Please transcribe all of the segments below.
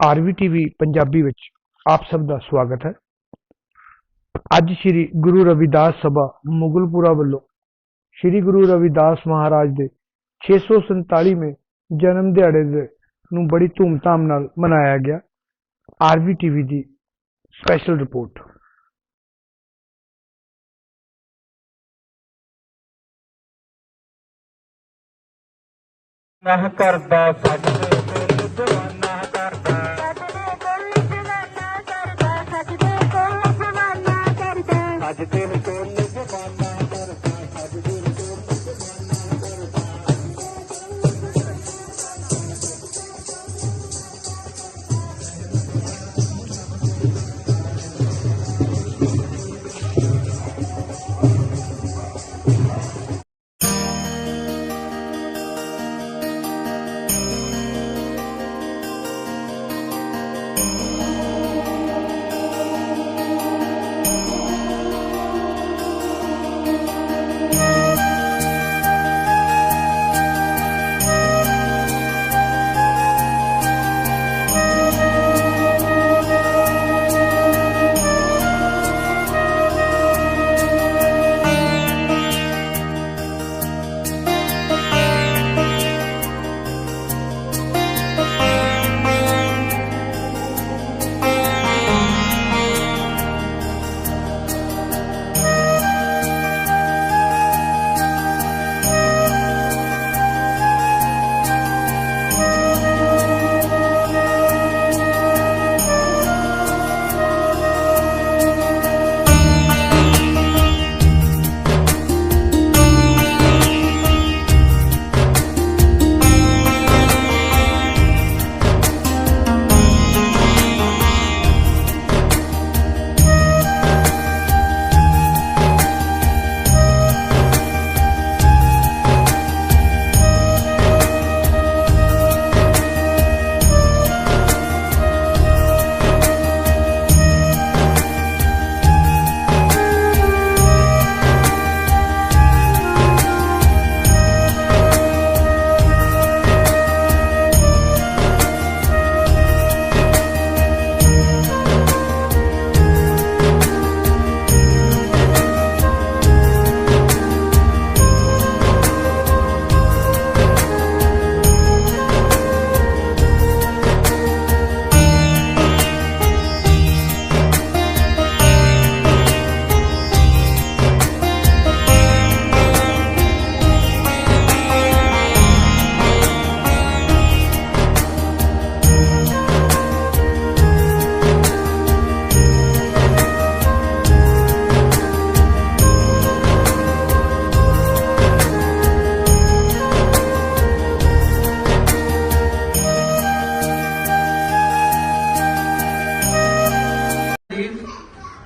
RV TV Punjabi ਵਿੱਚ ਆਪ ਸਭ ਦਾ ਸਵਾਗਤ ਹੈ। ਅੱਜ ਸ੍ਰੀ ਗੁਰੂ ਰਵਿਦਾਸ ਸਭਾ ਮੁਗਲਪੁਰਾ ਵੱਲੋਂ ਸ੍ਰੀ ਗੁਰੂ ਰਵਿਦਾਸ ਮਹਾਰਾਜ ਦੇ 647ਵੇਂ ਜਨਮ ਦਿਹਾੜੇ ਦੇ ਨੂੰ ਬੜੀ ਧੂਮਧਾਮ ਨਾਲ ਮਨਾਇਆ ਗਿਆ। ਆਰਵੀ ਟੀਵੀ ਦੀ ਸਪੈਸ਼ਲ ਰਿਪੋਰਟ ਨਾ ਕਰਦਾ ਸਜਦੇ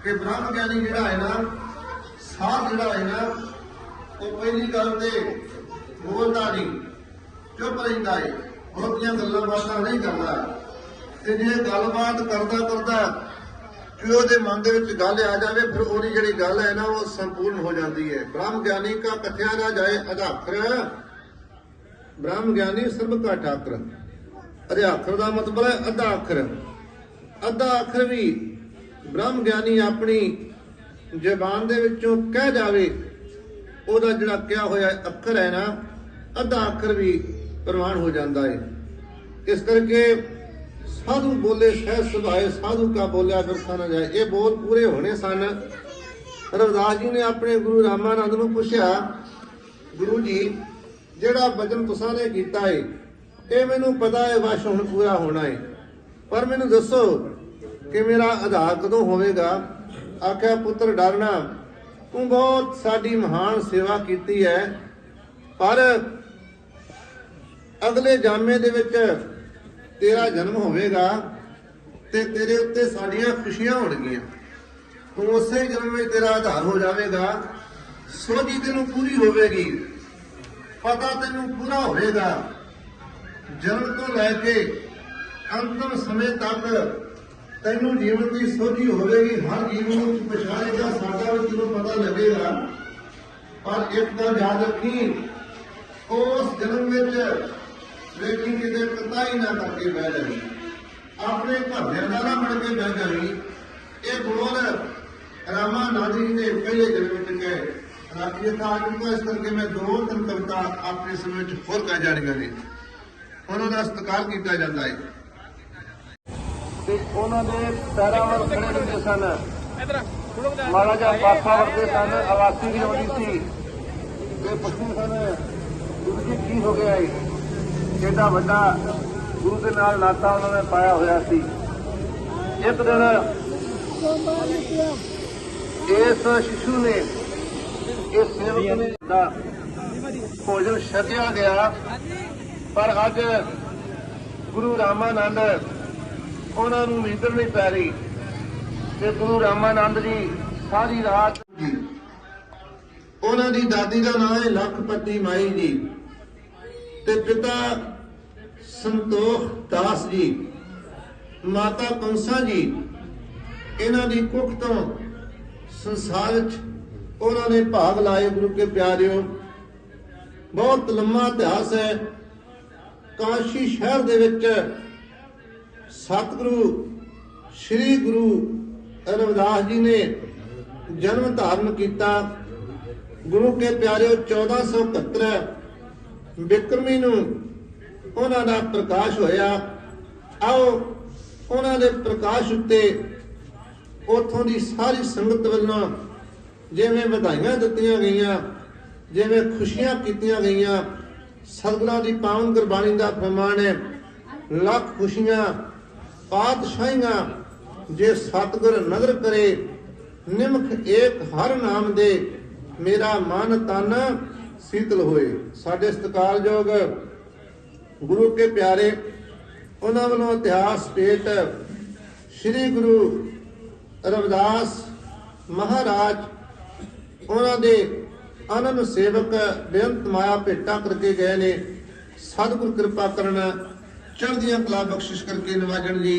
ਕਿ ਬ੍ਰਹਮ ਗਿਆਨੀ ਜਿਹੜਾ ਹੈ ਨਾ, ਸਾਧ ਜਿਹੜਾ ਹੈ ਨਾ, ਉਹ ਪਹਿਲੀ ਗੱਲ ਤੇ ਬੋਲਦਾ ਨਹੀਂ, ਚੁੱਪ ਰਹਿੰਦਾ ਹੈ ਬਹੁਤੀਆਂ ਗੱਲਾਂ ਬਾਤਾਂ ਨਹੀਂ ਕਰਦਾ। ਤੇ ਜੇ ਗੱਲਬਾਤ ਕਰਦਾ ਕਰਦਾ ਕਿ ਉਹਦੇ ਮਨ ਦੇ ਵਿੱਚ ਗੱਲ ਆ ਜਾਵੇ, ਫਿਰ ਉਹਦੀ ਜਿਹੜੀ ਗੱਲ ਹੈ ਨਾ, ਉਹ ਸੰਪੂਰਨ ਹੋ ਜਾਂਦੀ ਹੈ ਬ੍ਰਹਮ ਗਿਆਨੀ ਕਾ ਕਥਿਆ ਨਾ ਜਾਏ ਅਧਾਖਰ। ਬ੍ਰਹਮ ਗਿਆਨੀ ਸਰਬ ਕਾ ਠਾਕਰ। ਅਧਿਆਖਰ ਦਾ ਮਤਲਬ ਹੈ ਅੱਧਾ ਅੱਖਰ ਅੱਧਾ ਅੱਖਰ ਵੀ ਬ੍ਰਹਮ ਗਿਆਨੀ ਆਪਣੀ ਜ਼ਬਾਨ ਦੇ ਵਿੱਚੋਂ ਕਹਿ ਜਾਵੇ, ਉਹਦਾ ਜਿਹੜਾ ਕਿਹਾ ਹੋਇਆ ਅੱਖਰ ਹੈ ਨਾ, ਅੱਧਾ ਅੱਖਰ ਵੀ ਪ੍ਰਵਾਨ ਹੋ ਜਾਂਦਾ ਹੈ ਇਸ ਕਰਕੇ ਸਾਧੂ ਬੋਲੇ ਸਹਿ ਸੁਭਾਏ, ਸਾਧੂ ਕਾ ਬੋਲਿਆ ਬਿਰਥਾ ਨਾ ਜਾਏ। ਇਹ ਬੋਲ ਪੂਰੇ ਹੋਣੇ ਸਨ। ਰਵਿਦਾਸ ਜੀ ਨੇ ਆਪਣੇ ਗੁਰੂ ਰਾਮਾਨੰਦ ਨੂੰ ਪੁੱਛਿਆ, ਗੁਰੂ ਜੀ, ਜਿਹੜਾ ਵਚਨ ਤੁਸਾਂ ਨੇ ਕੀਤਾ ਹੈ ਇਹ ਮੈਨੂੰ ਪਤਾ ਹੈ ਵਸ਼ ਹੁਣ ਪੂਰਾ ਹੋਣਾ ਹੈ ਪਰ ਮੈਨੂੰ ਦੱਸੋ ਕਿ ਮੇਰਾ ਆਧਾਰ ਕਦੋਂ ਹੋਵੇਗਾ? ਆਖਿਆ, ਪੁੱਤਰ ਡਰਨਾ ਤੂੰ ਬਹੁਤ ਸਾਡੀ ਮਹਾਨ ਸੇਵਾ ਕੀਤੀ ਹੈ ਪਰ ਅਗਲੇ ਜਾਮੇ ਦੇ ਵਿੱਚ ਤੇਰਾ ਜਨਮ ਹੋਵੇਗਾ ਤੇ ਤੇਰੇ ਉੱਤੇ ਸਾਡੀਆਂ ਖੁਸ਼ੀਆਂ ਹੋਣਗੀਆਂ। ਤੂੰ ਉਸੇ ਜਨਮ ਵਿੱਚ ਤੇਰਾ ਆਧਾਰ ਹੋ ਜਾਵੇਗਾ। ਸੋਝੀ ਤੈਨੂੰ ਪੂਰੀ ਹੋਵੇਗੀ। ਪਤਾ ਤੈਨੂੰ ਪੂਰਾ ਹੋਵੇਗਾ। ਜਨਮ ਤੋਂ ਲੈ ਕੇ ਅੰਤਮ ਸਮੇਂ ਤੱਕ ਤੈਨੂੰ ਜੀਵਨ ਦੀ ਸੋਝੀ ਹੋਵੇਗੀ, ਹਰ ਜੀਵਨ ਨੂੰ ਪਛਾਣੇਗਾ, ਸਾਡਾ ਵੀ ਤੈਨੂੰ ਪਤਾ ਲੱਗੇਗਾ। ਪਰ ਇੱਕ ਗੱਲ ਯਾਦ ਰੱਖੀ, ਉਸ ਜਨਮ ਵਿੱਚ ਵੇਖੀ ਕਿਤੇ ਪਤਾ ਹੀ ਨਾ ਕਰਕੇ ਬਹਿ ਜਾਈ ਆਪਣੇ ਘਰਦਿਆਂ ਦਾ ਨਾ ਬਣ ਕੇ ਬਹਿ ਜਾਈ ਇਹ ਬੋਲ ਰਾਮਾ ਨਾਦੀ ਜੀ ਦੇ ਪਹਿਲੇ ਜਨਮ ਵਿੱਚ ਗਏ ਰਾਖੀ ਤਾਂ ਅੱਜ ਇਸ ਕਰਕੇ ਮੈਂ ਦੋ ਤਿੰਨ ਕਵਿਤਾ ਆਪਣੇ ਸਮੇਂ ਵਿੱਚ ਹੋਰ ਕਹਿ ਜਾਣੀਆਂ ਨੇ। ਉਹਨਾਂ ਦਾ ਸਤਿਕਾਰ ਕੀਤਾ ਜਾਂਦਾ ਹੈ। ਤੇ ਉਹਨਾਂ ਦੇ ਪੈਰਾਂ ਵੱਲ ਖੜੇ ਹੁੰਦੇ ਸਨ। ਜਿਹਾ ਪਾਸਾ ਵਰਤੇ ਸਨ ਆਵਾਸੀ ਵੀ ਆਉਂਦੀ ਸੀ। ਤੇ ਪੁੱਛਦੇ ਸਨ ਗੁਰੂ ਜੀ ਕੀ ਹੋ ਗਿਆ ਏ? ਕਿੰਨਾ ਵੱਡਾ ਗੁਰੂ ਦੇ ਨਾਲ ਨਾਤਾ ਉਹਨਾਂ ਨੇ ਪਾਇਆ ਹੋਇਆ ਸੀ। ਇੱਕ ਦਿਨ ਇਸ ਸ਼ਿਸ਼ੂ ਨੇ ਇਸ ਸੇਵਕ ਨੇ ਦਾ ਭੋਜਨ ਛਕਿਆ ਗਿਆ। ਪਰ ਅੱਜ ਗੁਰੂ ਰਾਮਾਨੰਦ ਉਹਨਾਂ ਨੂੰ ਨੀਂਦਰ ਨਹੀਂ ਪੈ ਰਹੀ। ਤੇ ਗੁਰੂ ਰਾਮਾਨੰਦ ਜੀ ਸਾਰੀ ਰਾਤ ਉਹਨਾਂ ਦੀ ਦਾਦੀ ਦਾ ਨਾਮ ਹੈ ਲਖਪਤੀ ਮਾਈ ਜੀ ਤੇ ਪਿਤਾ ਸੰਤੋਖ ਦਾਸ ਜੀ, ਮਾਤਾ ਕੰਸਾ ਜੀ, ਇਹਨਾਂ ਦੀ ਕੁੱਖ ਤੋਂ ਸੰਸਾਰ ਵਿੱਚ ਉਹਨਾਂ ਨੇ ਭਾਗ ਲਾਏ ਗੁਰੂ ਕੇ ਪਿਆਰਿਓ। ਬਹੁਤ ਲੰਮਾ ਇਤਿਹਾਸ ਹੈ। ਕਾਸ਼ੀ ਸ਼ਹਿਰ ਦੇ ਵਿੱਚ ਸਤਿਗੁਰੂ, ਸ੍ਰੀ ਗੁਰੂ ਰਵਿਦਾਸ ਜੀ ਨੇ ਜਨਮ ਧਾਰਨ ਕੀਤਾ। ਗੁਰੂ ਕੇ ਪਿਆਰਿਓ 1471 ਬਿਕਰਮੀ ਨੂੰ ਉਹਨਾਂ ਦਾ ਪ੍ਰਕਾਸ਼ ਹੋਇਆ। ਆਓ ਉਹਨਾਂ ਦੇ ਪ੍ਰਕਾਸ਼ ਉੱਤੇ ਉਥੋਂ ਦੀ ਸਾਰੀ ਸੰਗਤ ਵੱਲੋਂ ਜਿਵੇਂ ਵਧਾਈਆਂ ਦਿੱਤੀਆਂ ਗਈਆਂ, ਜਿਵੇਂ ਖੁਸ਼ੀਆਂ ਕੀਤੀਆਂ ਗਈਆਂ, ਸਤਿਗੁਰਾਂ ਦੀ ਪਾਵਨ ਗੁਰਬਾਣੀ ਦਾ ਫਰਮਾਨ ਹੈ। ਲੱਖ ਖੁਸ਼ੀਆਂ ਪਾਤਸ਼ਾਹੀਆਂ ਜੇ ਸਤਿਗੁਰ ਨਦਰ ਕਰੇ, ਨਿਮਖ ਏਕ ਹਰ ਨਾਮ ਦੇ, ਮੇਰਾ ਮਨ ਤਨ ਸੀਤਲ ਹੋਏ। ਸਾਡੇ ਸਤਿਕਾਰਯੋਗ ਗੁਰੂ ਕੇ ਪਿਆਰੇ, ਉਹਨਾਂ ਵੱਲੋਂ ਇਤਿਹਾਸ ਪੇਟ ਸ੍ਰੀ ਗੁਰੂ ਰਵਿਦਾਸ ਮਹਾਰਾਜ, ਉਹਨਾਂ ਦੇ ਅਨੰਦ ਸੇਵਕ ਬੇਅੰਤ ਮਾਇਆ ਭੇਟਾ ਕਰਕੇ ਗਏ ਨੇ। ਸਤਿਗੁਰ ਕਿਰਪਾ ਕਰਨ ਚੜ੍ਹਦੀਆਂ ਕਲਾ ਬਖਸ਼ਿਸ਼ ਕਰਕੇ ਨਵਾਜਣ ਜੀ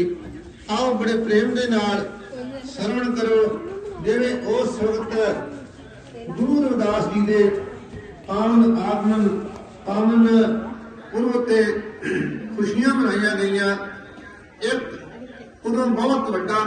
ਆਓ ਬੜੇ ਪ੍ਰੇਮ ਦੇ ਨਾਲ ਸਰਵਣ ਕਰੋ, ਜਿਵੇਂ ਉਸ ਵਕਤ ਗੁਰੂ ਰਵਿਦਾਸ ਜੀ ਦੇ ਪਾਵਨ ਆਗਮਨ, ਪਾਵਨ ਪੁਰਬ ਤੇ ਖੁਸ਼ੀਆਂ ਮਨਾਈਆਂ ਗਈਆਂ। ਇੱਕ ਉਦੋਂ ਬਹੁਤ ਵੱਡਾ